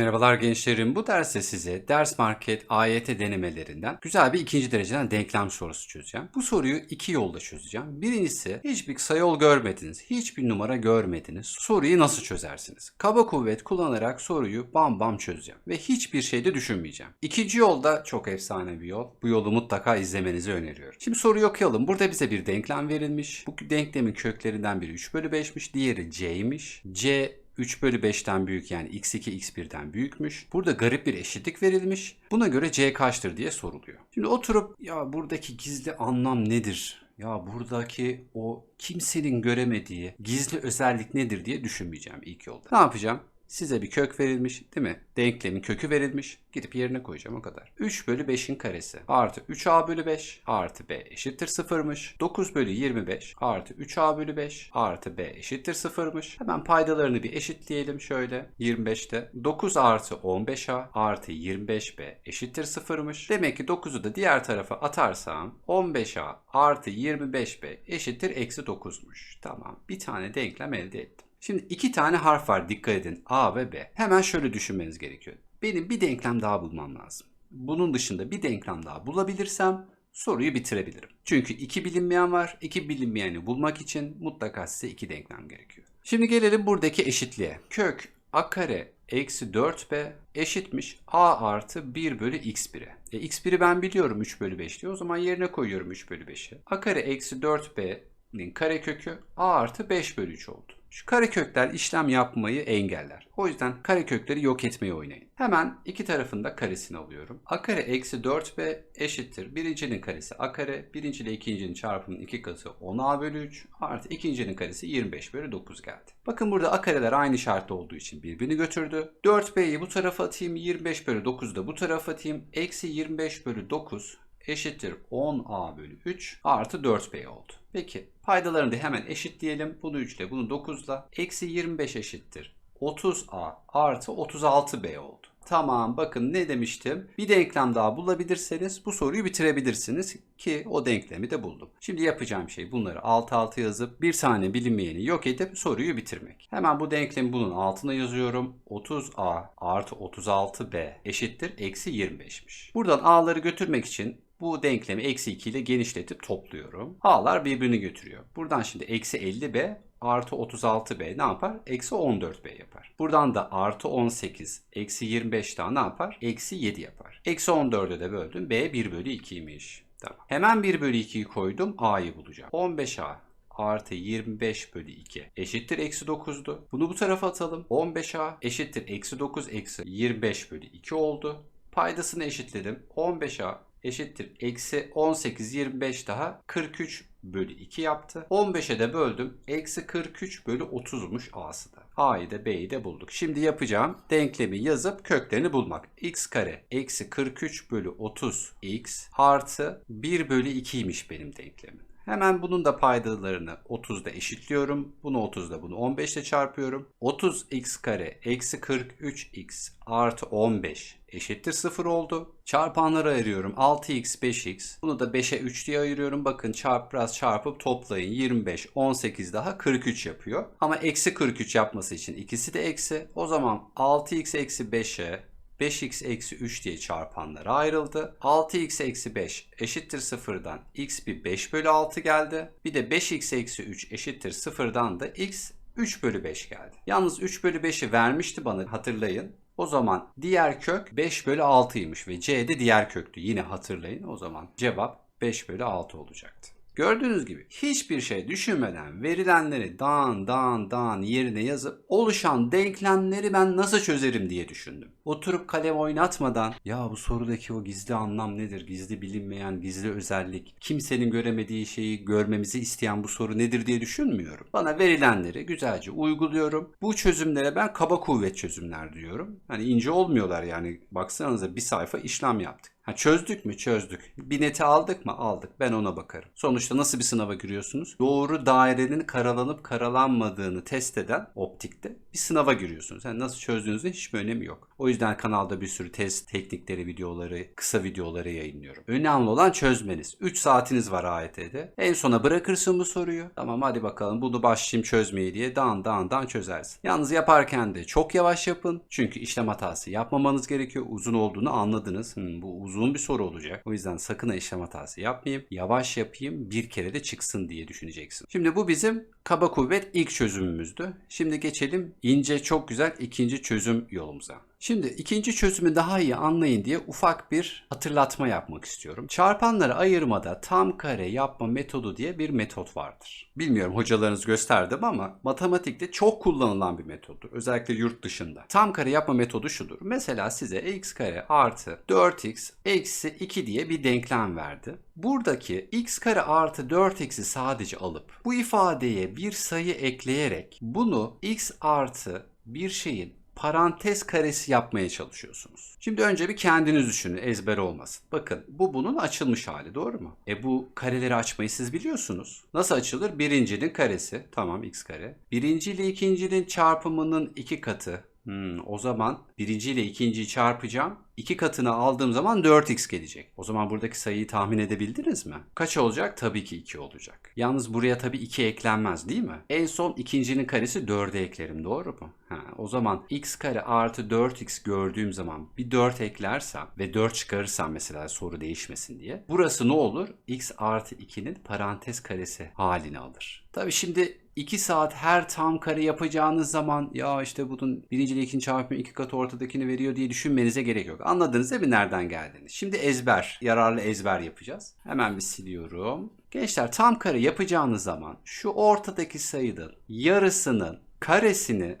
Merhabalar gençlerim. Bu derste size ders market AYT denemelerinden güzel bir ikinci dereceden denklem sorusu çözeceğim. Bu soruyu iki yolda çözeceğim. Birincisi hiçbir sayol görmediniz, hiçbir numara görmediniz. Soruyu nasıl çözersiniz? Kaba kuvvet kullanarak soruyu bam bam çözeceğim ve hiçbir şeyde düşünmeyeceğim. İkinci yolda çok efsane bir yol. Bu yolu mutlaka izlemenizi öneriyorum. Şimdi soruyu okuyalım. Burada bize bir denklem verilmiş. Bu denklemin köklerinden biri 3 bölü 5'miş, diğeri c'ymiş. c 3 bölü 5'ten büyük yani x2 x1'den büyükmüş. Burada garip bir eşitlik verilmiş. Buna göre c kaçtır diye soruluyor. Şimdi oturup ya buradaki gizli anlam nedir? Ya buradaki o kimsenin göremediği gizli özellik nedir diye düşünmeyeceğim ilk yolda. Ne yapacağım? Size bir kök verilmiş değil mi? Denklemin kökü verilmiş. Gidip yerine koyacağım o kadar. 3 bölü 5'in karesi artı 3a bölü 5 artı b eşittir 0'mış. 9 bölü 25 artı 3a bölü 5 artı b eşittir 0'mış. Hemen paydalarını bir eşitleyelim şöyle 25'te. 9 artı 15a artı 25b eşittir 0'mış. Demek ki 9'u da diğer tarafa atarsam 15a artı 25b eşittir eksi 9'muş. Tamam bir tane denklem elde ettim. Şimdi iki tane harf var dikkat edin A ve B. Hemen şöyle düşünmeniz gerekiyor. Benim bir denklem daha bulmam lazım. Bunun dışında bir denklem daha bulabilirsem soruyu bitirebilirim. Çünkü iki bilinmeyen var. İki bilinmeyeni bulmak için mutlaka size iki denklem gerekiyor. Şimdi gelelim buradaki eşitliğe. Kök a kare eksi 4b eşitmiş a artı 1 bölü x1'e. E, x1'i ben biliyorum 3 bölü 5 diyor. O zaman yerine koyuyorum 3 bölü 5'i. a kare eksi 4b'nin karekökü a artı 5 bölü 3 oldu. Şu karekökler işlem yapmayı engeller. O yüzden karekökleri yok etmeye oynayın. Hemen iki tarafın da karesini alıyorum. a kare eksi 4b eşittir. Birincinin karesi a kare, birinci ile ikincinin çarpımının iki katı 10a bölü 3 artı ikincinin karesi 25 bölü 9 geldi. Bakın burada a kareler aynı şartta olduğu için birbirini götürdü. 4b'yi bu tarafa atayım, 25 bölü 9'u da bu tarafa atayım. Eksi 25 bölü 9 eşittir 10a bölü 3 artı 4b oldu. Peki paydalarını da hemen eşitleyelim. Bunu 3 ile bunu 9 ile. Eksi 25 eşittir. 30a artı 36b oldu. Tamam bakın ne demiştim? Bir denklem daha bulabilirseniz bu soruyu bitirebilirsiniz ki o denklemi de buldum. Şimdi yapacağım şey bunları alt alta yazıp bir tane bilinmeyeni yok edip soruyu bitirmek. Hemen bu denklemi bunun altına yazıyorum. 30a artı 36b eşittir eksi 25'miş. Buradan a'ları götürmek için bu denklemi eksi 2 ile genişletip topluyorum. A'lar birbirini götürüyor. Buradan şimdi eksi 50b artı 36b ne yapar? Eksi 14b yapar. Buradan da artı 18 eksi 25 daha ne yapar? Eksi 7 yapar. Eksi 14'e de böldüm. b 1 bölü 2'ymiş. Tamam. Hemen 1 bölü 2'yi koydum. a'yı bulacağım. 15a artı 25 bölü 2 eşittir eksi 9'du. Bunu bu tarafa atalım. 15a eşittir eksi 9 eksi 25 bölü 2 oldu. Paydasını eşitledim. 15a eşittir. Eksi 18 25 daha 43 bölü 2 yaptı. 15'e de böldüm. Eksi 43 bölü 30'muş A'sı da. A'yı da B'yi de bulduk. Şimdi yapacağım denklemi yazıp köklerini bulmak. x kare eksi 43 bölü 30 x artı 1 bölü 2'ymiş benim denklemim. Hemen bunun da paydalarını 30'da eşitliyorum. Bunu 30'da bunu 15'te çarpıyorum. 30x kare eksi 43x artı 15 eşittir 0 oldu. Çarpanları ayırıyorum. 6x 5x. Bunu da 5'e 3 diye ayırıyorum. Bakın çarp biraz çarpıp toplayın. 25, 18 daha 43 yapıyor. Ama eksi 43 yapması için ikisi de eksi. O zaman 6x eksi 5'e 5x eksi 3 diye çarpanlara ayrıldı. 6x eksi 5 eşittir 0'dan x bir 5 bölü 6 geldi. Bir de 5x eksi 3 eşittir 0'dan da x 3 bölü 5 geldi. Yalnız 3 bölü 5'i vermişti bana hatırlayın. O zaman diğer kök 5 bölü 6'ymış ve c de diğer köktü. Yine hatırlayın o zaman cevap 5 bölü 6 olacaktı. Gördüğünüz gibi hiçbir şey düşünmeden verilenleri dağın dağın dağın yerine yazıp oluşan denklemleri ben nasıl çözerim diye düşündüm. Oturup kalem oynatmadan ya bu sorudaki o gizli anlam nedir, gizli bilinmeyen gizli özellik, kimsenin göremediği şeyi görmemizi isteyen bu soru nedir diye düşünmüyorum. Bana verilenleri güzelce uyguluyorum. Bu çözümlere ben kaba kuvvet çözümler diyorum. Hani ince olmuyorlar yani baksanıza bir sayfa işlem yaptık. Ha, çözdük mü? Çözdük. Bir neti aldık mı? Aldık. Ben ona bakarım. Sonuçta nasıl bir sınava giriyorsunuz? Doğru dairenin karalanıp karalanmadığını test eden optikte bir sınava giriyorsunuz. Yani nasıl çözdüğünüzün hiçbir önemi yok. O yüzden kanalda bir sürü test teknikleri, videoları, kısa videoları yayınlıyorum. Önemli olan çözmeniz. 3 saatiniz var AYT'de. En sona bırakırsın bu soruyu. Tamam hadi bakalım bunu başlayayım çözmeye diye dan dan dan çözersin. Yalnız yaparken de çok yavaş yapın. Çünkü işlem hatası yapmamanız gerekiyor. Uzun olduğunu anladınız. Hmm, bu uzun bir soru olacak. O yüzden sakın işlem hatası yapmayayım. Yavaş yapayım bir kere de çıksın diye düşüneceksin. Şimdi bu bizim kaba kuvvet ilk çözümümüzdü. Şimdi geçelim ince çok güzel ikinci çözüm yolumuza. Şimdi ikinci çözümü daha iyi anlayın diye ufak bir hatırlatma yapmak istiyorum. Çarpanları ayırmada tam kare yapma metodu diye bir metot vardır. Bilmiyorum hocalarınız gösterdi mi ama matematikte çok kullanılan bir metoddur. Özellikle yurt dışında. Tam kare yapma metodu şudur. Mesela size x kare artı 4x eksi 2 diye bir denklem verdi. Buradaki x kare artı 4x'i sadece alıp bu ifadeye bir sayı ekleyerek bunu x artı bir şeyin parantez karesi yapmaya çalışıyorsunuz. Şimdi önce bir kendiniz düşünün ezber olmasın. Bakın bu bunun açılmış hali doğru mu? E bu kareleri açmayı siz biliyorsunuz. Nasıl açılır? Birincinin karesi tamam x kare. Birinci ile ikincinin çarpımının iki katı. Hmm, o zaman birinci ile ikinciyi çarpacağım. İki katını aldığım zaman 4x gelecek. O zaman buradaki sayıyı tahmin edebildiniz mi? Kaç olacak? Tabii ki 2 olacak. Yalnız buraya tabii 2 eklenmez değil mi? En son ikincinin karesi 4'e eklerim doğru mu? Ha, o zaman x kare artı 4x gördüğüm zaman bir 4 eklersem ve 4 çıkarırsam mesela soru değişmesin diye. Burası ne olur? x artı 2'nin parantez karesi halini alır. Tabii şimdi 2 saat her tam kare yapacağınız zaman ya işte bunun birinci ile ikinci çarpımı iki katı ortadakini veriyor diye düşünmenize gerek yok. Anladınız değil mi nereden geldiğini? Şimdi ezber, yararlı ezber yapacağız. Hemen bir siliyorum. Gençler tam kare yapacağınız zaman şu ortadaki sayının yarısının karesini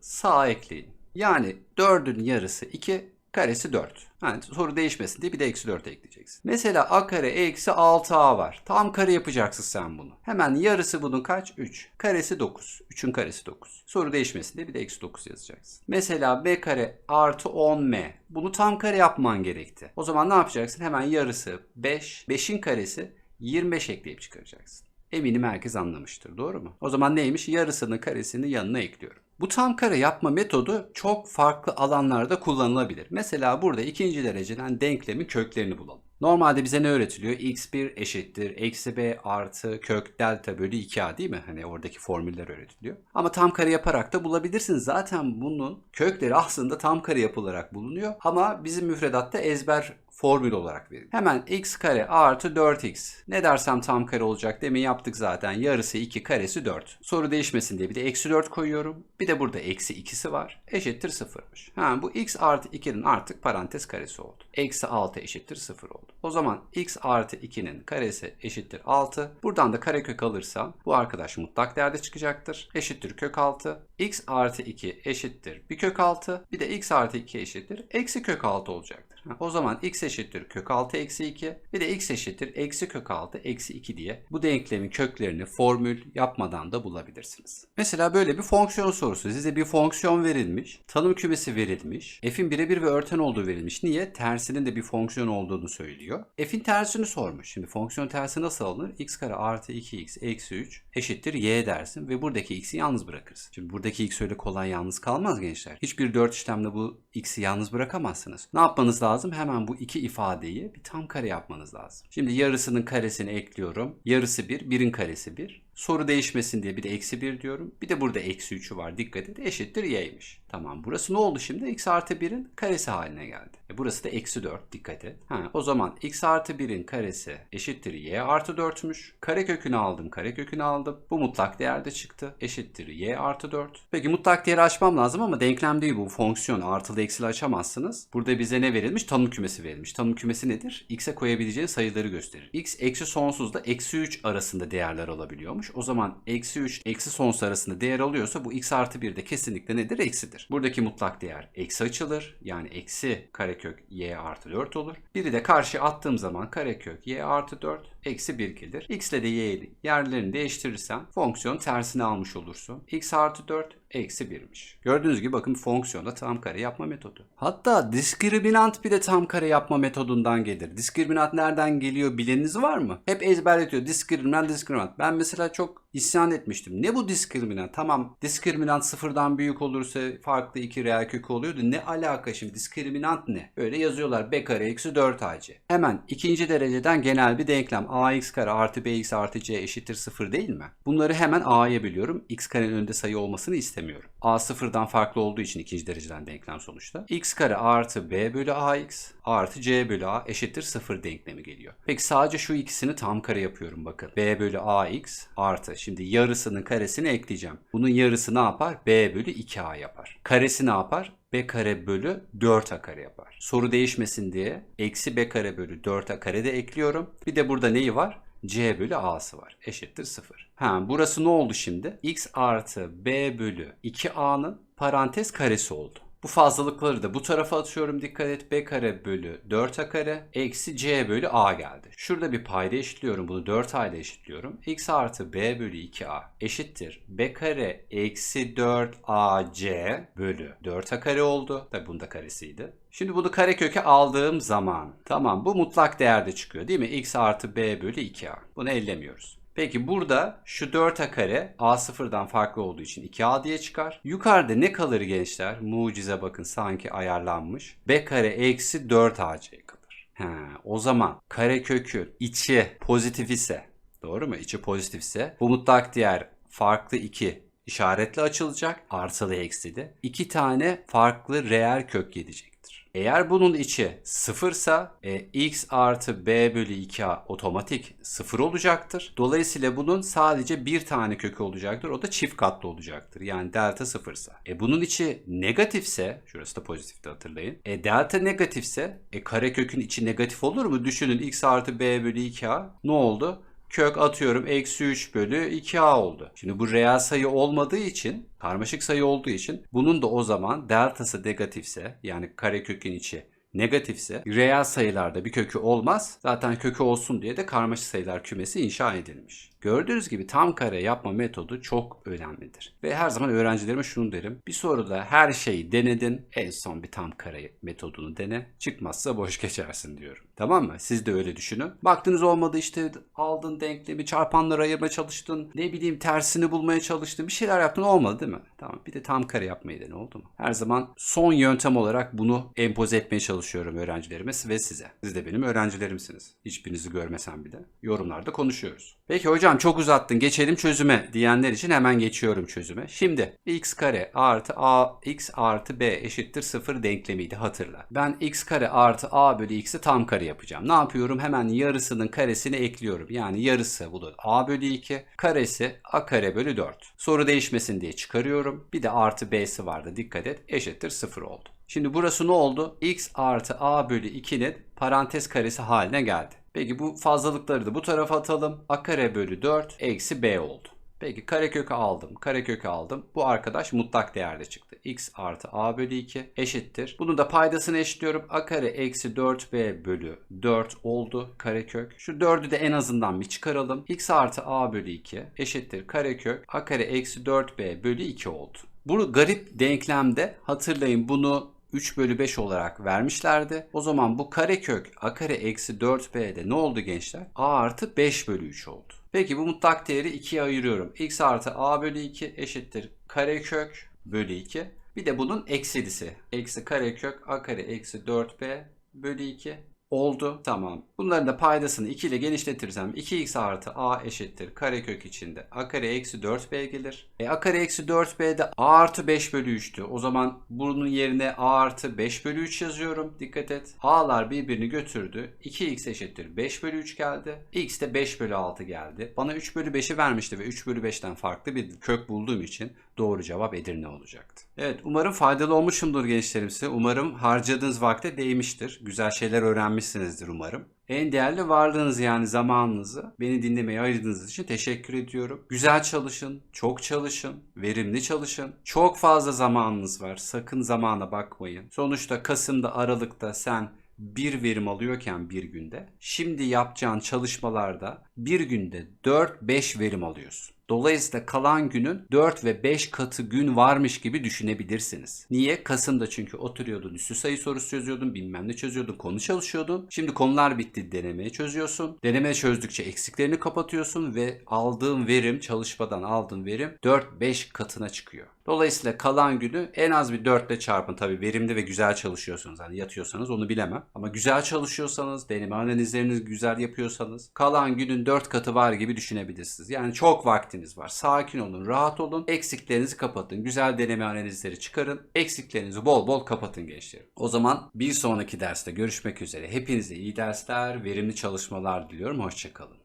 sağa ekleyin. Yani 4'ün yarısı 2, karesi 4. Yani soru değişmesin diye bir de eksi 4 ekleyeceksin. Mesela a kare eksi 6a var. Tam kare yapacaksın sen bunu. Hemen yarısı bunun kaç? 3. Karesi 9. 3'ün karesi 9. Soru değişmesin diye bir de eksi 9 yazacaksın. Mesela b kare artı 10m. Bunu tam kare yapman gerekti. O zaman ne yapacaksın? Hemen yarısı 5. 5'in karesi 25 ekleyip çıkaracaksın. Eminim herkes anlamıştır. Doğru mu? O zaman neymiş? Yarısının karesini yanına ekliyorum. Bu tam kare yapma metodu çok farklı alanlarda kullanılabilir. Mesela burada ikinci dereceden denklemin köklerini bulalım. Normalde bize ne öğretiliyor? x1 eşittir eksi b artı kök delta bölü 2a değil mi? Hani oradaki formüller öğretiliyor. Ama tam kare yaparak da bulabilirsiniz. Zaten bunun kökleri aslında tam kare yapılarak bulunuyor. Ama bizim müfredatta ezber formül olarak verin. Hemen x kare artı 4x. Ne dersem tam kare olacak demin yaptık zaten. Yarısı 2 karesi 4. Soru değişmesin diye bir de eksi 4 koyuyorum. Bir de burada eksi 2'si var. Eşittir 0'mış. Ha, bu x artı 2'nin artık parantez karesi oldu. Eksi 6 eşittir 0 oldu. O zaman x artı 2'nin karesi eşittir 6. Buradan da karekök alırsam bu arkadaş mutlak değerde çıkacaktır. Eşittir kök 6. x artı 2 eşittir bir kök 6. Bir de x artı 2 eşittir eksi kök 6 olacaktır. O zaman x eşittir kök 6 eksi 2. Bir de x eşittir eksi kök 6 eksi 2 diye bu denklemin köklerini formül yapmadan da bulabilirsiniz. Mesela böyle bir fonksiyon sorusu. Size bir fonksiyon verilmiş. Tanım kümesi verilmiş. F'in birebir ve örten olduğu verilmiş. Niye? Tersinin de bir fonksiyon olduğunu söylüyor. F'in tersini sormuş. Şimdi fonksiyon tersi nasıl alınır? x kare artı 2x eksi 3 eşittir y dersin ve buradaki x'i yalnız bırakırsın. Şimdi buradaki x öyle kolay yalnız kalmaz gençler. Hiçbir 4 işlemde bu x'i yalnız bırakamazsınız. Ne yapmanız lazım? Hemen bu iki ifadeyi bir tam kare yapmanız lazım. Şimdi yarısının karesini ekliyorum. Yarısı 1, 1'in karesi 1. Soru değişmesin diye bir de eksi 1 diyorum. Bir de burada eksi 3'ü var. Dikkat et. Eşittir y'ymiş. Tamam. Burası ne oldu şimdi? x artı 1'in karesi haline geldi. E burası da eksi 4. Dikkat et. Ha, o zaman x artı 1'in karesi eşittir y artı 4'müş. Kare kökünü aldım. Kare kökünü aldım. Bu mutlak değerde çıktı. Eşittir y artı 4. Peki mutlak değeri açmam lazım ama denklem değil bu. Fonksiyon. Artılı eksili açamazsınız. Burada bize ne verilmiş? Tanım kümesi verilmiş. Tanım kümesi nedir? x'e koyabileceği sayıları gösterir. x eksi sonsuzla eksi 3 arasında değerler alabiliyormuş. O zaman eksi 3 eksi sonsuz arasında değer alıyorsa bu x artı 1 de kesinlikle nedir? Eksidir. Buradaki mutlak değer eksi açılır. Yani eksi karekök y artı 4 olur. Biri de karşı attığım zaman karekök y artı 4 eksi 1 gelir. x ile de y'yi yerlerini değiştirirsem fonksiyon tersini almış olursun. x artı 4 eksi 1'miş. Gördüğünüz gibi bakın fonksiyonda tam kare yapma metodu. Hatta diskriminant bile tam kare yapma metodundan gelir. Diskriminant nereden geliyor bileniniz var mı? Hep ezberletiyor. Diskriminant, diskriminant. Ben mesela çok isyan etmiştim. Ne bu diskriminant? Tamam diskriminant sıfırdan büyük olursa farklı iki reel kökü oluyordu. Ne alaka şimdi? Diskriminant ne? Böyle yazıyorlar. B kare eksi 4 ac. Hemen ikinci dereceden genel bir denklem. ax kare artı bx artı c eşittir 0 değil mi? Bunları hemen a'ya biliyorum. x karenin önünde sayı olmasını istemiyorum. A sıfırdan farklı olduğu için ikinci dereceden denklem sonuçta. x kare artı b bölü ax artı c bölü a eşittir 0 denklemi geliyor. Peki sadece şu ikisini tam kare yapıyorum bakın. b bölü ax artı şimdi yarısının karesini ekleyeceğim. Bunun yarısı ne yapar? b bölü 2a yapar. Karesi ne yapar? b kare bölü 4a kare yapar. Soru değişmesin diye eksi b kare bölü 4a kare de ekliyorum. Bir de burada neyi var? C bölü a'sı var. Eşittir 0. Ha, burası ne oldu şimdi? x artı b bölü 2a'nın parantez karesi oldu. Bu fazlalıkları da bu tarafa atıyorum dikkat et. B kare bölü 4A kare eksi C bölü A geldi. Şurada bir payda eşitliyorum. Bunu 4A ile eşitliyorum. X artı B bölü 2A eşittir. B kare eksi 4AC bölü 4A kare oldu. Tabi bunda karesiydi. Şimdi bunu kareköke aldığım zaman tamam bu mutlak değerde çıkıyor değil mi? X artı B bölü 2A. Bunu ellemiyoruz. Peki burada şu 4a kare a sıfırdan farklı olduğu için 2a diye çıkar. Yukarıda ne kalır gençler? Mucize bakın sanki ayarlanmış. b kare eksi 4ac kalır. He, o zaman kare kökü içi pozitif ise doğru mu? İçi pozitif ise bu mutlak değer farklı 2 işaretle açılacak. Artılı eksili. İki tane farklı reel kök gelecek. Eğer bunun içi sıfırsa e, x artı b bölü 2a otomatik sıfır olacaktır. Dolayısıyla bunun sadece bir tane kökü olacaktır. O da çift katlı olacaktır. Yani delta sıfırsa. E, bunun içi negatifse, şurası da pozitifti hatırlayın. E, delta negatifse e, karekökün içi negatif olur mu? Düşünün x artı b bölü 2a ne oldu? Kök atıyorum eksi 3 bölü 2a oldu. Şimdi bu reel sayı olmadığı için karmaşık sayı olduğu için bunun da o zaman deltası negatifse yani karekökün içi negatifse reel sayılarda bir kökü olmaz. Zaten kökü olsun diye de karmaşık sayılar kümesi inşa edilmiş. Gördüğünüz gibi tam kare yapma metodu çok önemlidir. Ve her zaman öğrencilerime şunu derim. Bir soruda her şeyi denedin. En son bir tam kare metodunu dene. Çıkmazsa boş geçersin diyorum. Tamam mı? Siz de öyle düşünün. Baktınız olmadı işte aldın denklemi çarpanları ayırmaya çalıştın. Ne bileyim tersini bulmaya çalıştın. Bir şeyler yaptın olmadı değil mi? Tamam bir de tam kare yapmayı dene oldu mu? Her zaman son yöntem olarak bunu empoze etmeye çalışıyorum öğrencilerime ve size. Siz de benim öğrencilerimsiniz. Hiçbirinizi görmesem bile. Yorumlarda konuşuyoruz. Peki hocam çok uzattın geçelim çözüme diyenler için hemen geçiyorum çözüme. Şimdi x kare artı a x artı b eşittir 0 denklemiydi hatırla. Ben x kare artı a bölü x'i tam kare yapacağım. Ne yapıyorum? Hemen yarısının karesini ekliyorum. Yani yarısı bu da a bölü 2 karesi a kare bölü 4. Soru değişmesin diye çıkarıyorum. Bir de artı b'si vardı dikkat et eşittir 0 oldu. Şimdi burası ne oldu? x artı a bölü 2'nin parantez karesi haline geldi. Peki bu fazlalıkları da bu tarafa atalım. A kare bölü 4 eksi B oldu. Peki karekökü aldım. Karekökü aldım. Bu arkadaş mutlak değerde çıktı. x artı a bölü 2 eşittir. Bunun da paydasını eşitliyorum. a kare eksi 4b bölü 4 oldu karekök. Şu 4'ü de en azından bir çıkaralım. x artı a bölü 2 eşittir karekök. a kare eksi 4b bölü 2 oldu. Bu garip denklemde hatırlayın bunu 3 bölü 5 olarak vermişlerdi. O zaman bu karekök a kare eksi 4b'de ne oldu gençler? a artı 5 bölü 3 oldu. Peki bu mutlak değeri 2'ye ayırıyorum. x artı a bölü 2 eşittir karekök bölü 2. Bir de bunun eksilisi. Eksi karekök a kare eksi 4b bölü 2 oldu. Tamam. Bunların da paydasını 2 ile genişletirsem 2x artı a eşittir karekök içinde a kare eksi 4b gelir. E a kare eksi 4b'de a artı 5 bölü 3'tü. O zaman bunun yerine a artı 5 bölü 3 yazıyorum. Dikkat et. a'lar birbirini götürdü. 2x eşittir 5 bölü 3 geldi. x de 5 bölü 6 geldi. Bana 3 bölü 5'i vermişti ve 3 bölü 5'ten farklı bir kök bulduğum için doğru cevap Edirne olacaktı. Evet umarım faydalı olmuşumdur gençlerim size. Umarım harcadığınız vakte değmiştir. Güzel şeyler öğrenmişsinizdir umarım. En değerli varlığınız yani zamanınızı beni dinlemeye ayırdığınız için teşekkür ediyorum. Güzel çalışın, çok çalışın, verimli çalışın. Çok fazla zamanınız var. Sakın zamana bakmayın. Sonuçta Kasım'da, Aralık'ta sen bir verim alıyorken bir günde şimdi yapacağın çalışmalarda bir günde 4-5 verim alıyorsun. Dolayısıyla kalan günün 4 ve 5 katı gün varmış gibi düşünebilirsiniz. Niye? Kasım'da çünkü oturuyordun, üstü sayı sorusu çözüyordun, bilmem ne çözüyordun, konu çalışıyordun. Şimdi konular bitti, denemeyi çözüyorsun. Deneme çözdükçe eksiklerini kapatıyorsun ve aldığın verim, çalışmadan aldığın verim 4-5 katına çıkıyor. Dolayısıyla kalan günü en az bir 4 ile çarpın. Tabii verimli ve güzel çalışıyorsunuz. Hani yatıyorsanız onu bilemem. Ama güzel çalışıyorsanız, deneme analizlerinizi güzel yapıyorsanız kalan günün 4 katı var gibi düşünebilirsiniz. Yani çok vaktiniz var. Sakin olun, rahat olun. Eksiklerinizi kapatın. Güzel deneme analizleri çıkarın. Eksiklerinizi bol bol kapatın gençlerim. O zaman bir sonraki derste görüşmek üzere. Hepinize iyi dersler, verimli çalışmalar diliyorum. Hoşçakalın.